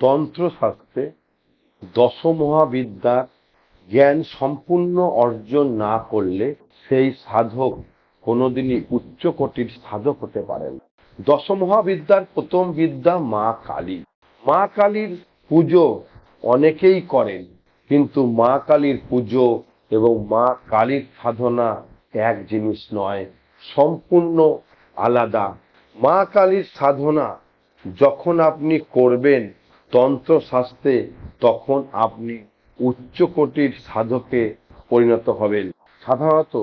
তন্ত্রশাস্ত্রে দশমহাবিদ্যার জ্ঞান সম্পূর্ণ অর্জন না করলে সেই সাধক কোনোদিনই উচ্চকোটির সাধক হতে পারেন দশমহাবিদ্যার প্রথম বিদ্যা মা কালী। মা কালীর পুজো অনেকেই করেন, কিন্তু মা কালীর পুজো এবং মা কালীর সাধনা এক জিনিস নয়, সম্পূর্ণ আলাদা। মা কালীর সাধনা যখন আপনি করবেন তন্ত্রশাস্ত্রে তখন আপনি উচ্চকোটির সাধকে পরিণত হবেন। সাধারণত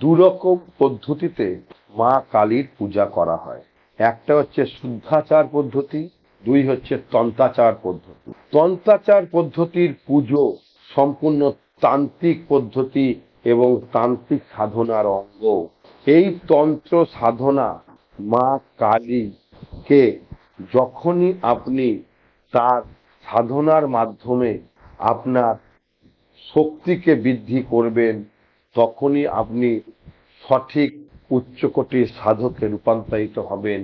দুরকম পদ্ধতিতে মা কালীর পূজা করা হয়। একটা হচ্ছে শুদ্ধাচার পদ্ধতি, দুই হচ্ছে তন্ত্রাচার পদ্ধতি। তন্ত্রাচার পদ্ধতির পুজো সম্পূর্ণ তান্ত্রিক পদ্ধতি এবং তান্ত্রিক সাধনার অঙ্গ। এই তন্ত্র সাধনা মা কালীকে যখনই আপনি তার সাধনার মাধ্যমে আপনার শক্তিকে বৃদ্ধি করবেন, তখনই আপনি সঠিক উচ্চকোটির সাধকে রূপান্তরিত হবেন।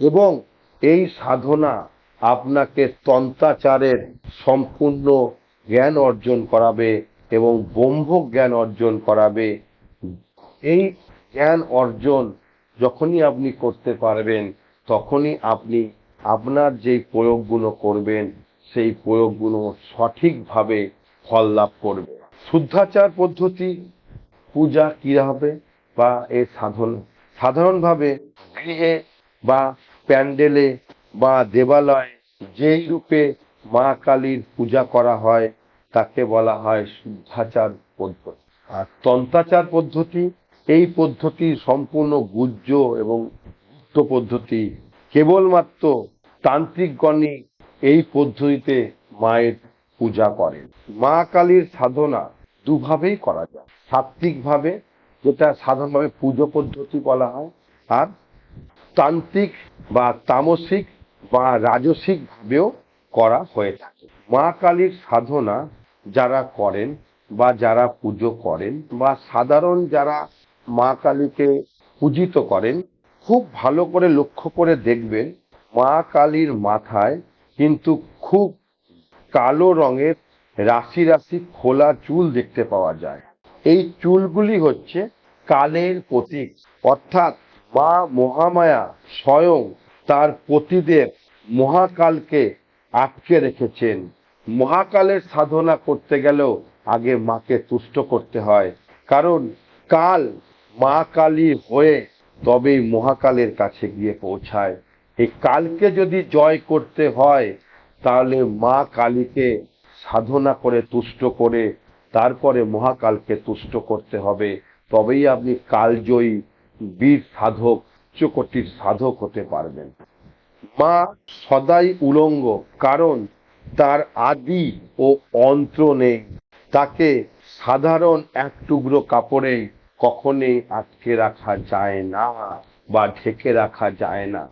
এবং এই সাধনা আপনাকে তন্ত্রাচারের সম্পূর্ণ জ্ঞান অর্জন করাবে এবং ব্রহ্ম জ্ঞান অর্জন করাবে। এই জ্ঞান অর্জন যখনই আপনি করতে পারবেন, তখনই আপনি আপনার যেই প্রয়োগগুলো করবেন, সেই প্রয়োগগুলো সঠিকভাবে ফল লাভ করবে। শুদ্ধাচার পদ্ধতি, পূজা কী হবে বা এর সাধন, সাধারণভাবে গৃহে বা প্যান্ডেলে বা দেবালয়ে যেই রূপে মা কালীর পূজা করা হয়, তাকে বলা হয় শুদ্ধাচার পদ্ধতি। আর তন্ত্রাচার পদ্ধতি, এই পদ্ধতি সম্পূর্ণ গুহ্য এবং গুপ্ত পদ্ধতি, কেবলমাত্র তান্ত্রিকগণই এই পদ্ধতিতে মায়ের পূজা করেন। মা কালীর সাধনা দুভাবেই করা যায়। সাত্ত্বিকভাবে যেটা সাধারণভাবে পুজো পদ্ধতি বলা হয়, আর তান্ত্রিক বা তামসিক বা রাজসিক ভাবেও করা হয়ে থাকে। মা কালীর সাধনা যারা করেন বা যারা পুজো করেন বা সাধারণ যারা মা কালীকে পূজিত করেন, খুব ভালো করে লক্ষ্য করে দেখবেন মা কালীর মাথায় কিন্তু খুব কালো রঙের রাশি রাশি খোলা চুল দেখতে পাওয়া যায়। এই চুলগুলি হচ্ছে কালের প্রতীক। অর্থাৎ মা মহামায়া স্বয়ং তার পতিদেব মহাকালকে আটকে রেখেছেন। মহাকালের সাধনা করতে গেলেও আগে মাকে তুষ্ট করতে হয়। কারণ কাল মা কালী হয়ে তবেই মহাকালের কাছে গিয়ে পৌঁছায়। এই কালকে যদি জয় করতে হয়, তাহলে মা কালীকে সাধনা করে, তুষ্ট করে, তারপরে মহাকালকে তুষ্ট করতে হবে। তবেই আপনি কালজয়ী বীর সাধক উচ্চকোটির সাধক হতে পারবেন। মা সদাই উলঙ্গ, কারণ তার আদি ও অন্ত্র নেই। তাকে সাধারণ এক টুকরো কাপড়ে কখনোই আটকে রাখা যায় না বা ঢেকে রাখা যায় না।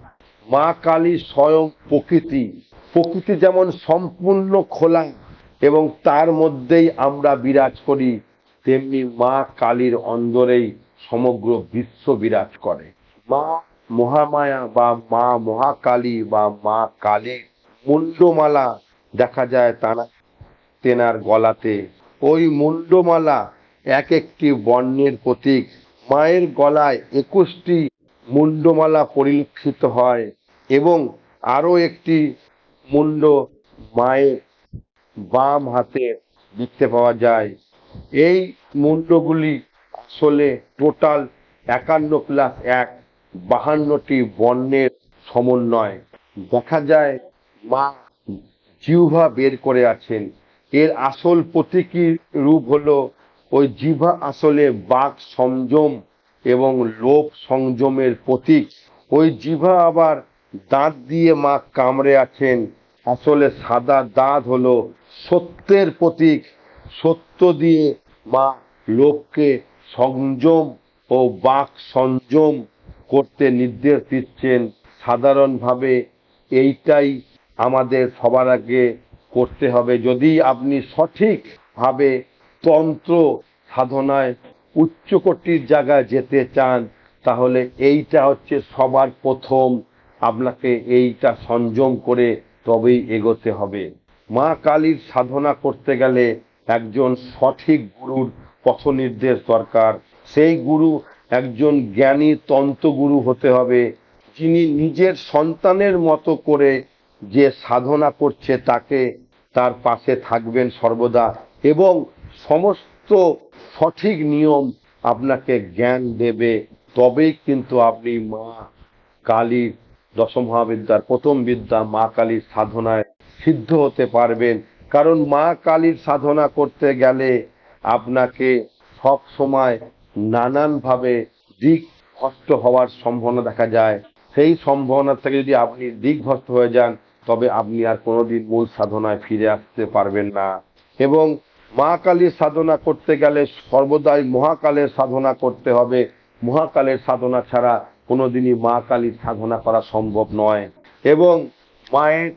মা কালী স্বয়ং প্রকৃতি। প্রকৃতি যেমন সম্পূর্ণ খোলা এবং তার মধ্যেই আমরা বিরাজ করি, তেমনি মা কালীর অন্দরেই সমগ্র বিশ্ব বিরাজ করে। মা মহামায়া বা মা মহাকালী বা মা কালীর মুন্ডমালা দেখা যায় তারা তেনার গলাতে। ওই মুন্ডমালা এক একটি বর্ণের প্রতীক। মায়ের গলায় একুশটি মুন্ডমালা পরিলক্ষিত হয় এবং আরও একটি মুন্ড মায়ের বাম হাতে দেখতে পাওয়া যায়। এই মুন্ডগুলি আসলে টোটাল একান্ন প্লাস এক বাহান্নটি বর্ণের সমন্বয়। দেখা যায়, মা জিহ্বা বের করে আছেন। এর আসল প্রতীকী রূপ হলো ওই জিহ্বা আসলে বাক সংযম এবং লোভ সংযমের প্রতীক। ওই জিভা আবার দাঁত দিয়ে মা কামড়ে আছেন। আসলে সাদা দাঁত হলো সত্যের প্রতীক। সত্য দিয়ে মা লোককে সংযম ও বাক সংযম করতে নির্দেশ দিচ্ছেন। সাধারণভাবে এইটাই আমাদের সবার আগে করতে হবে। যদি আপনি সঠিকভাবে তন্ত্র সাধনায় উচ্চকোটির জায়গায় যেতে চান, তাহলে এইটা হচ্ছে সবার প্রথম। আপনাকে এইটা সংযম করে তবেই এগোতে হবে। মা কালীর সাধনা করতে গেলে একজন সঠিক গুরুর পথ নির্দেশ দরকার। সেই গুরু একজন জ্ঞানী তন্ত্রগুরু হতে হবে, যিনি নিজের সন্তানের মতো করে যে সাধনা করছে, তাকে তার পাশে থাকবেন সর্বদা। এবং সমস্ত সঠিক নিয়ম আপনাকে জ্ঞান দেবে। তবেই কিন্তু আপনি মা কালীর দশম মহাবিদ্যার প্রথম বিদ্যা মা কালীর সাধনায় সিদ্ধ হতে পারবেন। কারণ মা কালীর সাধনা করতে গেলে আপনাকে সব সময় নানানভাবে দিক ভ্রষ্ট হওয়ার সম্ভাবনা দেখা যায়। সেই সম্ভাবনা থেকে যদি আপনি দিকভ্রষ্ট হয়ে যান, তবে আপনি আর কোনোদিন মূল সাধনায় ফিরে আসতে পারবেন না। এবং মা কালীর সাধনা করতে গেলে সর্বদাই মহাকালের সাধনা করতে হবে। মহাকালের সাধনা ছাড়া কোনোদিনই মা কালীর সাধনা করা সম্ভব নয়। এবং মায়ের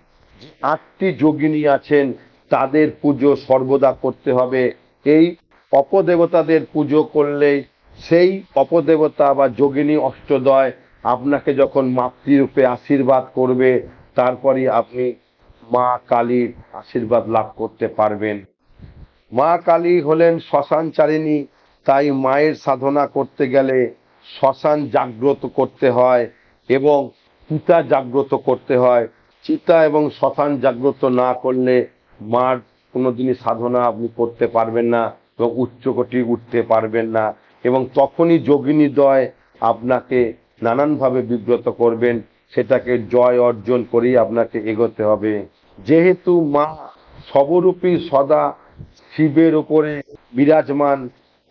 আটটি যোগিনী আছেন, তাদের পুজো সর্বদা করতে হবে। এই অপদেবতাদের পুজো করলে সেই অপদেবতা বা যোগিনী অষ্টদয় আপনাকে যখন মাতৃরূপে আশীর্বাদ করবে, তারপরই আপনি মা কালীর আশীর্বাদ লাভ করতে পারবেন। মা কালী হলেন শ্মশানচারিণী তাই মায়ের সাধনা করতে গেলে শ্মশান জাগ্রত করতে হয় এবং চিতা জাগ্রত করতে হয়। চিতা এবং শ্মশান জাগ্রত না করলে মার কোনোদিনই সাধনা আপনি করতে পারবেন না এবং উচ্চকোটি উঠতে পারবেন না এবং তখনই যোগিনী দয় আপনাকে নানানভাবে বিব্রত করবেন। সেটাকে জয় অর্জন করেই আপনাকে এগোতে হবে। যেহেতু মা সবরূপী সদা শিবের ওপরে বিরাজমান,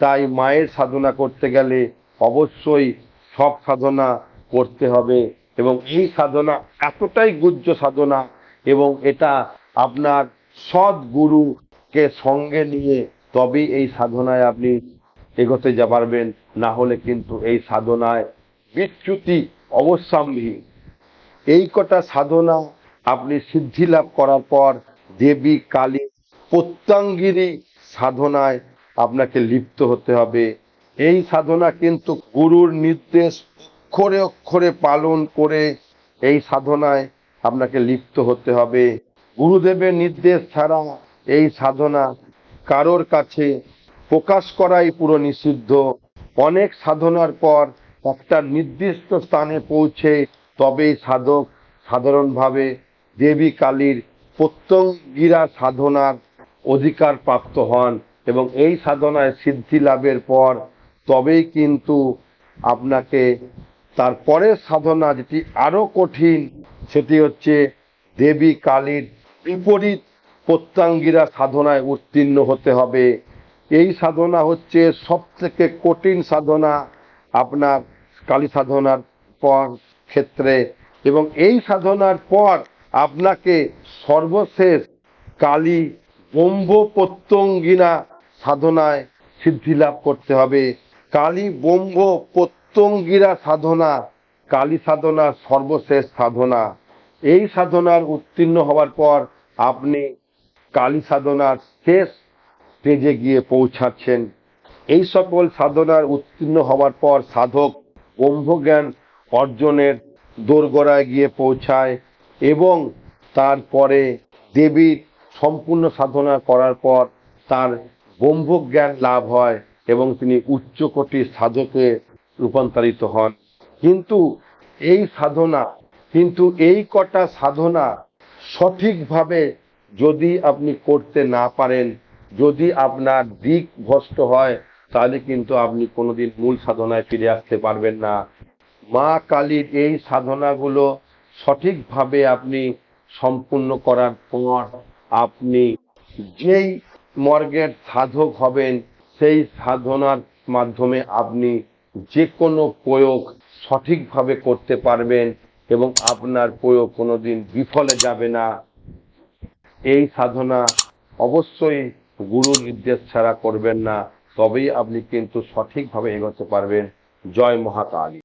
তাই মায়ের সাধনা করতে গেলে অবশ্যই সব সাধনা করতে হবে এবং এই সাধনা এতটাই গুজ্জ সাধনা এবং এটা আপনার সৎ গুরুকে সঙ্গে নিয়ে তবেই এই সাধনায় আপনি এগোতে যা পারবেন, না হলে কিন্তু এই সাধনায় বিচ্যুতি অবশ্যম্ভী। এই কটা সাধনা আপনি সিদ্ধি লাভ করার পর দেবী কালী প্রত্যাঙ্গিনী সাধনায় আপনাকে লিপ্ত হতে হবে। এই সাধনা কিন্তু গুরুর নির্দেশ অক্ষরে অক্ষরে পালন করে এই সাধনায় আপনাকে লিপ্ত হতে হবে। গুরুদেবের নির্দেশ ছাড়া এই সাধনা কারোর কাছে প্রকাশ করাই পুরো নিষিদ্ধ। অনেক সাধনার পর একটা নির্দিষ্ট স্থানে পৌঁছে তবেই সাধক সাধারণভাবে দেবী কালীর প্রত্যঙ্গিরা সাধনার অধিকার প্রাপ্ত হন এবং এই সাধনায় সিদ্ধি লাভের পর তবেই কিন্তু আপনাকে তারপরের সাধনা যেটি আরও কঠিন, সেটি হচ্ছে দেবী কালীর বিপরীত প্রত্যাঙ্গিরা সাধনায় উত্তীর্ণ হতে হবে। এই সাধনা হচ্ছে সব থেকে কঠিন সাধনা আপনার কালী সাধনার পর ক্ষেত্রে এবং এই সাধনার পর আপনাকে সর্বশেষ কালী ব্রহ্ম প্রত্যঙ্গিনা সাধনায় সিদ্ধি লাভ করতে হবে। কালী ব্রহ্ম প্রত্যঙ্গিরা সাধনা, কালী সাধনা সর্বশেষ সাধনা। এই সাধনার উত্তীর্ণ হওয়ার পর আপনি কালী সাধনার শেষ স্টেজে গিয়ে পৌঁছাচ্ছেন। এই সকল সাধনার উত্তীর্ণ হওয়ার পর সাধক ব্রহ্মজ্ঞান অর্জনের দোরগোড়ায় গিয়ে পৌঁছায় এবং তারপরে দেবীর সম্পূর্ণ সাধনা করার পর তার ব্রহ্মজ্ঞান লাভ হয় এবং তিনি উচ্চকোটির সাধকে রূপান্তরিত হন। কিন্তু এই সাধনা, কিন্তু এই কটা সাধনা সঠিকভাবে যদি আপনি করতে না পারেন, যদি আপনার দিক ভ্রষ্ট হয়, তাহলে কিন্তু আপনি কোনোদিন মূল সাধনায় ফিরে আসতে পারবেন না। মা কালীর এই সাধনাগুলো সঠিকভাবে আপনি সম্পূর্ণ করার পর আপনি যেই মর্গের সাধক হবেন, সেই সাধনার মাধ্যমে আপনি যে কোনো প্রয়োগ সঠিকভাবে করতে পারবেন এবং আপনার প্রয়োগ কোনোদিন বিফলে যাবে না। এই সাধনা অবশ্যই গুরু নির্দেশ ছাড়া করবেন না, তবেই আপনি কিন্তু সঠিকভাবে এগোতে পারবেন। জয় মহাকালী।